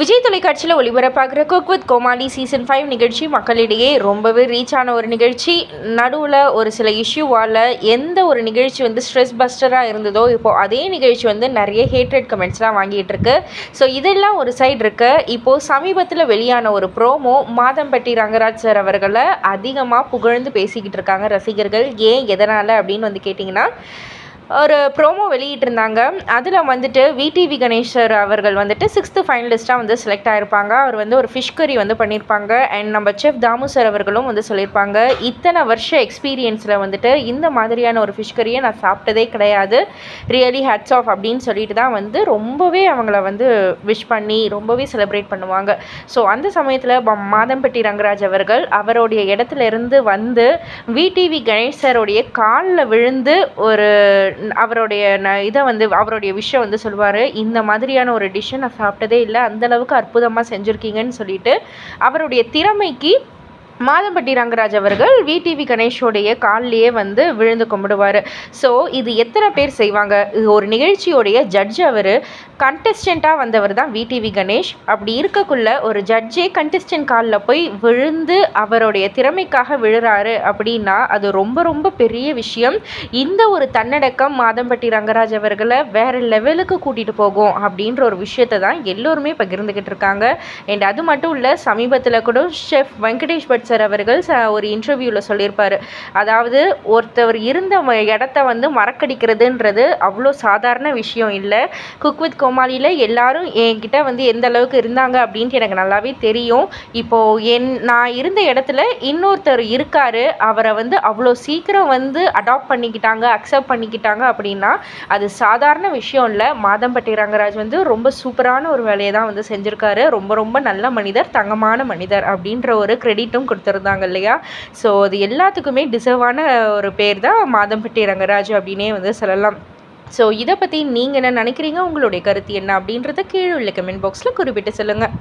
விஜய் தொலைக்காட்சியில் ஒளிபரப்பாகிற cook with Comali season five நிகழ்ச்சி மக்களிடையே ரொம்பவே ரீச் ஆன ஒரு நிகழ்ச்சி. நடுவில் ஒரு சில இஷ்யூவால் எந்த ஒரு நிகழ்ச்சி வந்து ஸ்ட்ரெஸ் பஸ்டராக இருந்ததோ இப்போது அதே நிகழ்ச்சி வந்து நிறைய ஹேட்ரட் கமெண்ட்ஸ்லாம் வாங்கிட்டு இருக்கு. ஸோ இதெல்லாம் ஒரு சைடு இருக்கு. இப்போது சமீபத்தில் வெளியான ஒரு ப்ரோமோ மாதம்பட்டி ரங்கராஜ் சார் அவர்களை அதிகமாக புகழ்ந்து பேசிக்கிட்டு இருக்காங்க ரசிகர்கள். ஏன் எதனால் அப்படின்னு வந்து கேட்டிங்கன்னா ஒரு ப்ரோமோ வெளியிட்டிருந்தாங்க. அதில் வந்துட்டு விடிவி கணேஷர் அவர்கள் வந்துட்டு சிக்ஸ்த்து ஃபைனலிஸ்ட்டாக வந்து செலக்ட் ஆகிருப்பாங்க அவர் வந்து ஒரு ஃபிஷ் கறி வந்து பண்ணியிருப்பாங்க. அண்ட் நம்ம செஃப் தாமு சார் அவர்களும் வந்து சொல்லியிருப்பாங்க. இத்தனை வருஷ எக்ஸ்பீரியன்ஸில் வந்துட்டு இந்த மாதிரியான ஒரு ஃபிஷ் கறியை நான் சாப்பிட்டதே கிடையாது. ரியலி ஹேட்ஸ் ஆஃப் அப்படின்னு சொல்லிட்டு தான் வந்து ரொம்பவே அவங்கள வந்து விஷ் பண்ணி ரொம்பவே செலிப்ரேட் பண்ணுவாங்க. ஸோ அந்த சமயத்தில் மாதம்பட்டி ரங்கராஜ் அவர்கள் அவருடைய இடத்துல இருந்து வந்து விடிவி கணேஷ் சாருடைய காலில் விழுந்து ஒரு அவருடைய ந இதை வந்து அவருடைய விஷயம் வந்து சொல்லுவார் இந்த மாதிரியான ஒரு டிஷ்ஷை நான் சாப்பிட்டதே இல்லை அந்தளவுக்கு அற்புதமாக செஞ்சுருக்கீங்கன்னு சொல்லிட்டு அவருடைய திறமைக்கு மாதம்பட்டி ரங்கராஜ் அவர்கள் விடிவி கணேஷோடைய கால்லையே வந்து விழுந்து கும்பிடுவார். ஸோ இது எத்தனை பேர் செய்வாங்க? இது ஒரு நிகழ்ச்சியோடைய ஜட்ஜ் அவர் கண்டெஸ்டண்ட்டாக வந்தவர் தான் விடிவி கணேஷ். அப்படி இருக்கக்குள்ள ஒரு ஜட்ஜே கண்டெஸ்டன்ட் காலில் போய் விழுந்து அவருடைய திறமைக்காக விழுறாரு அப்படின்னா அது ரொம்ப ரொம்ப பெரிய விஷயம். இந்த ஒரு தன்னடக்கம் மாதம்பட்டி ரங்கராஜ் அவர்களை வேறு லெவலுக்கு கூட்டிகிட்டு போகும் அப்படின்ற ஒரு விஷயத்தை தான் எல்லோருமே பகிர்ந்துக்கிட்டு இருக்காங்க. அண்ட் அது மட்டும் இல்லை சமீபத்தில் கூட ஷெஃப் வெங்கடேஷ் பட் சார் அவர்கள் ச ஒரு இன்டர்வியூவில் சொல்லியிருப்பார். அதாவது ஒருத்தவர் இருந்த இடத்த வந்து மறக்கடிக்கிறதுன்றது அவ்வளோ சாதாரண விஷயம் இல்லை. குக் வித் கோமாளியில் எல்லாரும் என்கிட்ட வந்து எந்த அளவுக்கு இருந்தாங்க அப்படின்ட்டு எனக்கு நல்லாவே தெரியும். இப்போது என் நான் இருந்த இடத்துல இன்னொருத்தர் இருக்காரு. அவரை வந்து அவ்வளோ சீக்கிரம் வந்து அடாப்ட் பண்ணிக்கிட்டாங்க அக்செப்ட் பண்ணிக்கிட்டாங்க அப்படின்னா அது சாதாரண விஷயம் இல்லை. மாதம்பட்டி ரங்கராஜ் வந்து ரொம்ப சூப்பரான ஒரு வேலையை தான் வந்து செஞ்சுருக்காரு. ரொம்ப ரொம்ப நல்ல மனிதர் தங்கமான மனிதர் அப்படின்ற ஒரு கிரெடிட்டும் கொடுத்துருந்தாங்க இல்லையா? ஸோ அது எல்லாத்துக்குமே டிசர்வான ஒரு பேர் தான் மாதம்பட்டி ரங்கராஜ் அப்படின்னே வந்து சொல்லலாம். ஸோ இதை பற்றி நீங்கள் என்ன நினைக்கிறீங்க? உங்களுடைய கருத்து என்ன அப்படின்றத கீழே உள்ள கமெண்ட் பாக்ஸில் குறிப்பிட்டு சொல்லுங்கள்